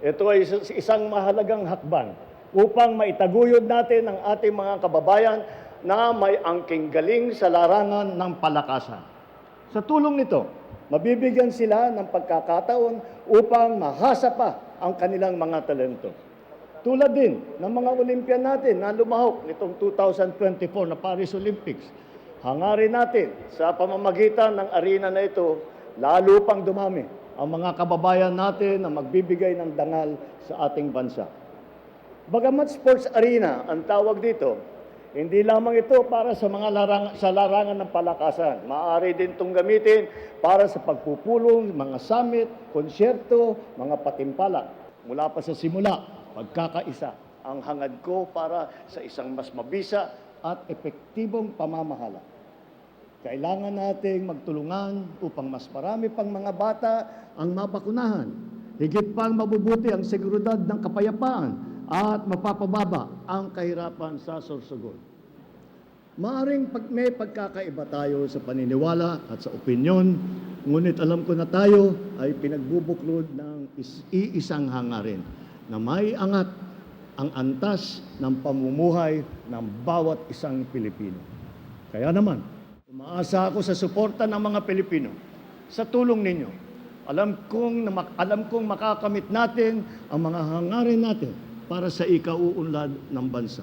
Ito ay is- isang mahalagang hakbang upang maitaguyod natin ang ating mga kababayan na may angking galing sa larangan ng palakasan. Sa tulong nito, mabibigyan sila ng pagkakataon upang mahasa pa ang kanilang mga talento. Tulad din ng mga Olympian natin na lumahok nitong 2024 na Paris Olympics. Hangarin natin sa pamamagitan ng arena na ito, lalo pang dumami ang mga kababayan natin na magbibigay ng dangal sa ating bansa. Bagamat sports arena ang tawag dito, hindi lamang ito para sa mga larang, sa larangan ng palakasan. Maaari din itong gamitin para sa pagpupulong, mga summit, konsyerto, mga patimpala. Mula pa sa simula, pagkakaisa ang hangad ko para sa isang mas mabisa at epektibong pamamahala. Kailangan nating magtulungan upang mas marami pang mga bata ang mabakunahan. Higit pang mabubuti ang seguridad ng kapayapaan at mapapababa ang kahirapan sa sorsogon. Maaring pag may pagkakaiba tayo sa paniniwala at sa opinyon, ngunit alam ko na tayo ay pinagbubuklod ng is- iisang hangarin na may angat ang antas ng pamumuhay ng bawat isang Pilipino. Kaya naman, umaasa ako sa suporta ng mga Pilipino sa tulong ninyo. Alam kong, alam kong makakamit natin ang mga hangarin natin para sa ikauunlad ng bansa.